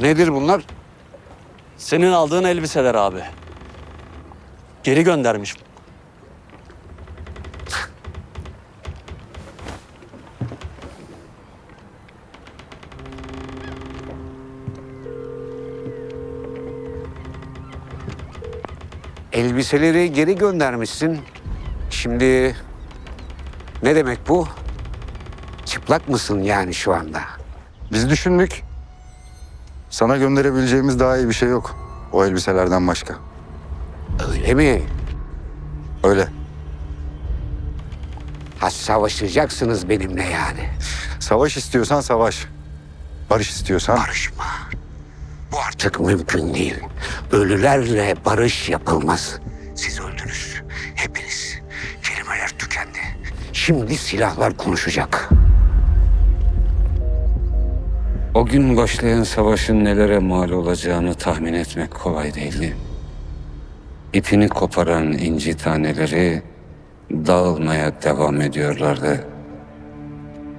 Nedir bunlar? Senin aldığın elbiseler abi. Geri göndermiş. Elbiseleri geri göndermişsin. Şimdi ne demek bu? Çıplak mısın yani şu anda? Biz düşündük. Sana gönderebileceğimiz daha iyi bir şey yok. O elbiselerden başka. Öyle mi? Öyle. Ha savaşacaksınız benimle yani. Savaş istiyorsan savaş. Barış istiyorsan Barışma. Bu artık mümkün değil. Ölülerle barış yapılmaz. Siz öldünüz. Hepiniz. Kelimeler tükendi. Şimdi silahlar konuşacak. O gün başlayan savaşın nelere mal olacağını tahmin etmek kolay değildi. İpini koparan inci taneleri dağılmaya devam ediyorlardı.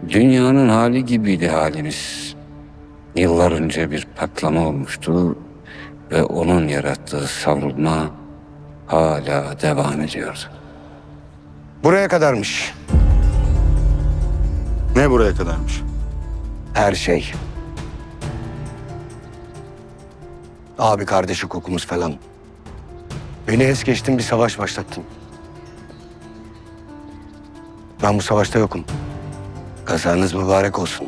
Dünyanın hali gibiydi halimiz. Yıllar önce bir patlama olmuştu ve onun yarattığı savrulma hala devam ediyordu. Buraya kadarmış ne buraya kadarmış? her şey. Abi kardeş hukukumuz falan. Beni es geçtin bir savaş başlattın. Ben bu savaşta yokum. Kazanız mübarek olsun.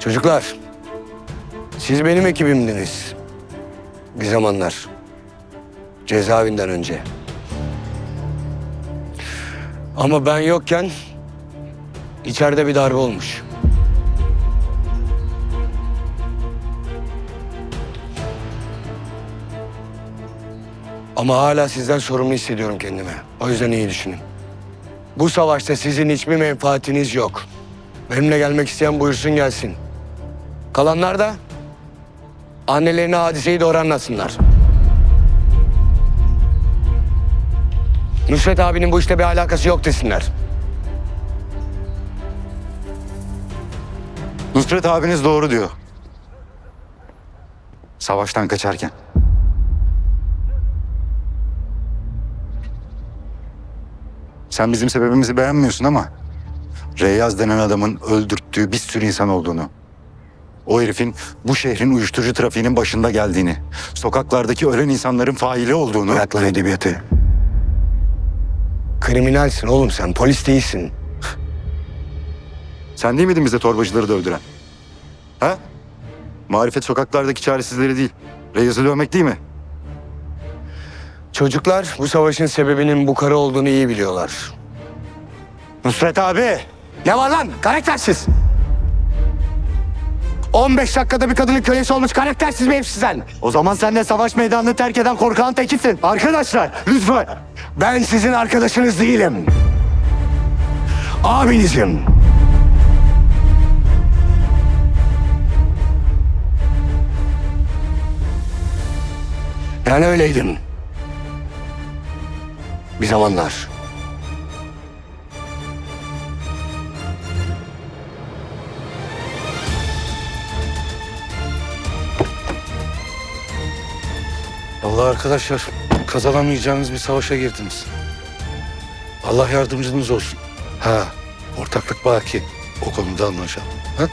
Çocuklar, siz benim ekibimdiniz. Bir zamanlar. Cezaevinden önce. Ama ben yokken içeride bir darbe olmuş. Ama hala sizden sorumlu hissediyorum kendimi. O yüzden iyi düşünün. Bu savaşta sizin hiçbir menfaatiniz yok. Benimle gelmek isteyen buyursun gelsin. Kalanlar da annelerine hadiseyi doğru anlatsınlar. Nusret abinin bu işte bir alakası yok desinler. Nusret abiniz doğru diyor. Savaştan kaçarken. Sen bizim sebebimizi beğenmiyorsun ama... Reyyaz denen adamın öldürttüğü bir sürü insan olduğunu... O herifin bu şehrin uyuşturucu trafiğinin başında geldiğini... Sokaklardaki ölen insanların faili olduğunu... Bırak lan edebiyatı. Kriminalsin oğlum sen, polis değilsin. Sen değil miydin bize torbacıları da öldüren? Ha? Marifet sokaklardaki çaresizleri değil. Reyyaz'ı dövmek değil mi? Çocuklar bu savaşın sebebinin bu karı olduğunu iyi biliyorlar. Nusret abi! Ne var lan? Karaktersiz! 15 dakikada bir kadının kölesi olmuş karaktersiz bir hepsizden. O zaman sen de savaş meydanını terk eden korkağın tekisin. Arkadaşlar lütfen. Ben sizin arkadaşınız değilim. Abinizim. Ben öyleydim. Bir zamanlar. Allah arkadaşlar kazanamayacağınız bir savaşa girdiniz. Allah yardımcınız olsun. Ha ortaklık baki. O konuda anlaşalım. Ha?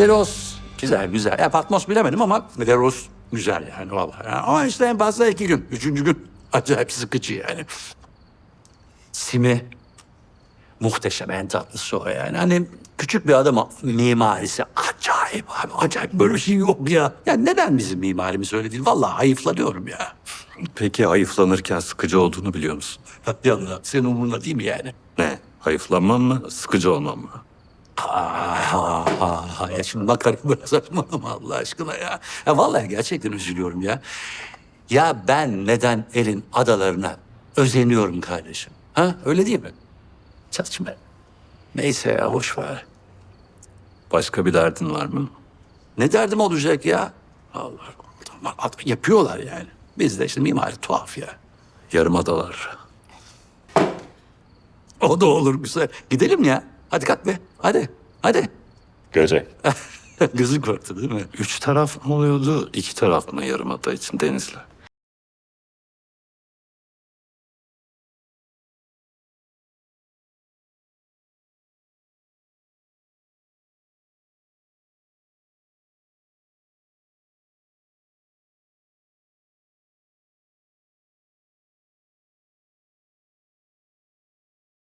Veros güzel güzel. Ya Patmos bilemedim ama Veros güzel yani vallahi. Ya Ama işte en fazla iki gün. Üçüncü gün acayip sıkıcı yani. Simi muhteşem en tatlısı o yani. Hani küçük bir adam mimarisi acayip abi acayip böyle bir şey yok ya. Ya neden bizim mimarimiz öyle değil? Vallahi hayıflanıyorum ya. Peki hayıflanırken sıkıcı olduğunu biliyor musun? Yanına senin umurunda değil mi yani? Ne? Hayıflanmam mı, sıkıcı olmam mı? Ha, ha, ha. Ya şimdi karım böyle saçmalama Allah aşkına ya. Ya vallahi gerçekten üzülüyorum ya. Ya ben neden elin adalarına özeniyorum kardeşim? Ha öyle değil mi? Saçma. Neyse ya boş ver. Başka bir derdin var mı? Ne derdim olacak ya? Allah Allah. Yapıyorlar yani. Bizde işte mimari tuhaf ya. Yarım adalar. O da olur güzel. Gidelim ya. Hadi kalk be. Hadi. Hadi. Görecek. Gözün korktu değil mi? Üç taraf mı oluyordu? iki taraf mı yarımada için Deniz'le?